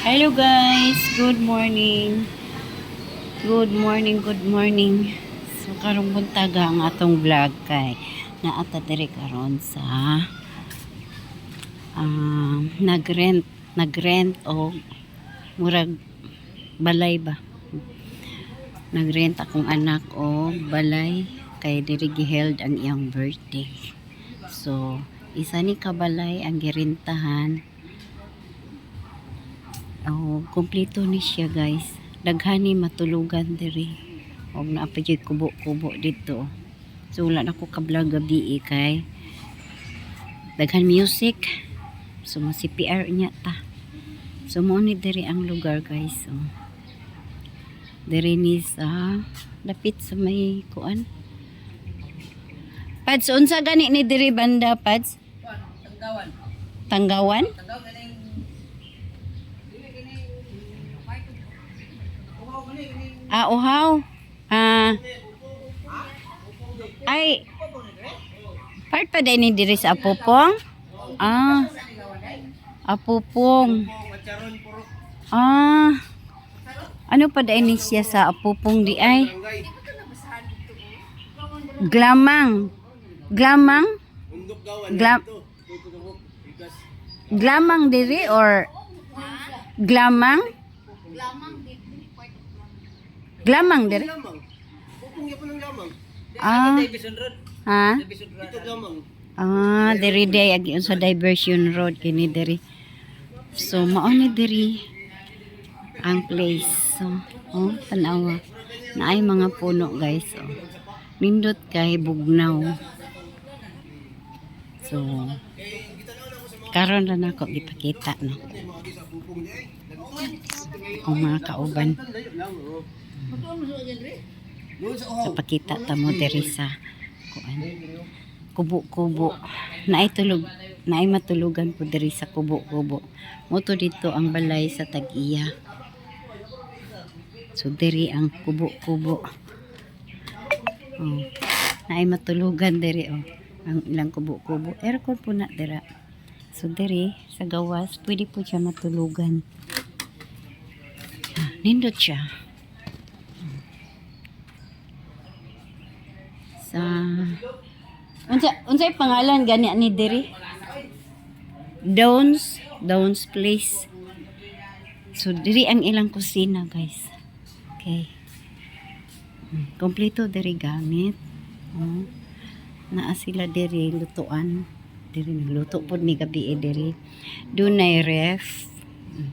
Hello guys, good morning. Good morning, good morning. So karong buntaga ang atong vlog kay naata diri karon sa ah, nagrent, nagrent o murag balay ba. Nagrent akong anak o balay kay diri giheld ang iyang birthday. So, isa ni kabalay ang girintahan Oh, kompleto ni siya guys. Daghani matulugan diri. Og naa pa jud kubo-kubo dito. So wala na ko kablag gabi eh, kay daghan music. So mo CPR niya ta. So mo ni diri ang lugar guys. So diri ni sa lapit sa may kuan. Pads unsa gani ni diri banda Pads? Tanggawan. Tanggawan? Tanggawan Ah, uhaw. Ah. Ay. Part pa din ni diri Apupong? Ah. Apupong. Ah. Ano pa din siya sa Apupong di ay? Glamang. Glamang? Glam. Glamang diri or Glamang? Glamang diri? Lamang. Bukong yapon ng lamang. Ah. Ha? Ito lamang. Ah, diri day agi sa diversion road kini diri. So mao ni diri ang place. So, oh, tanawa. Naay mga puno guys. Oh. Nindot kay bugnaw. So, karon ra nako gipakita no. Ang mga kauban. So, pakita ta mo diri sa kuan. Kubo-kubo. Naay tulog, naay matulugan po diri sa kubo-kubo. Moto dito ang balay sa Tag-iya. So diri ang kubo-kubo. Oh. Naay matulugan diri oh. Ang ilang kubo-kubo. Aircon po na dira. So diri sa gawas pwede po siya matulugan. Ah, nindot siya. Sa unsa unsay pangalan gani ni diri? Downs Downs Place. So diri ang ilang kusina guys. Okay. Hmm, kompleto diri gamit. Oh. naa sila diri lutuan. Diri nagluto pod ni gabi eh, diri. Dunay ref. Hmm.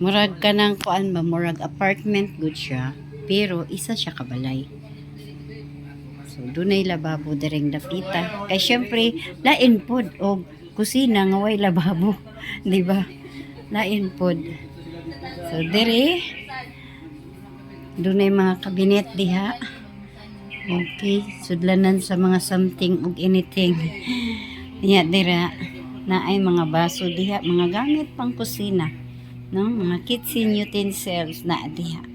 murag ka ng kuan ba? Murag apartment good siya pero isa siya kabalay. So dunay lababo diring dapita kay syempre lain pod og kusina nga way lababo di ba? Lain pod. So dire dunay mga kabinet diha. Okay sudlanan sa mga something og anything. Nya dira na ay mga baso diha mga gamit pang kusina no? Mga kitchen utensils na diha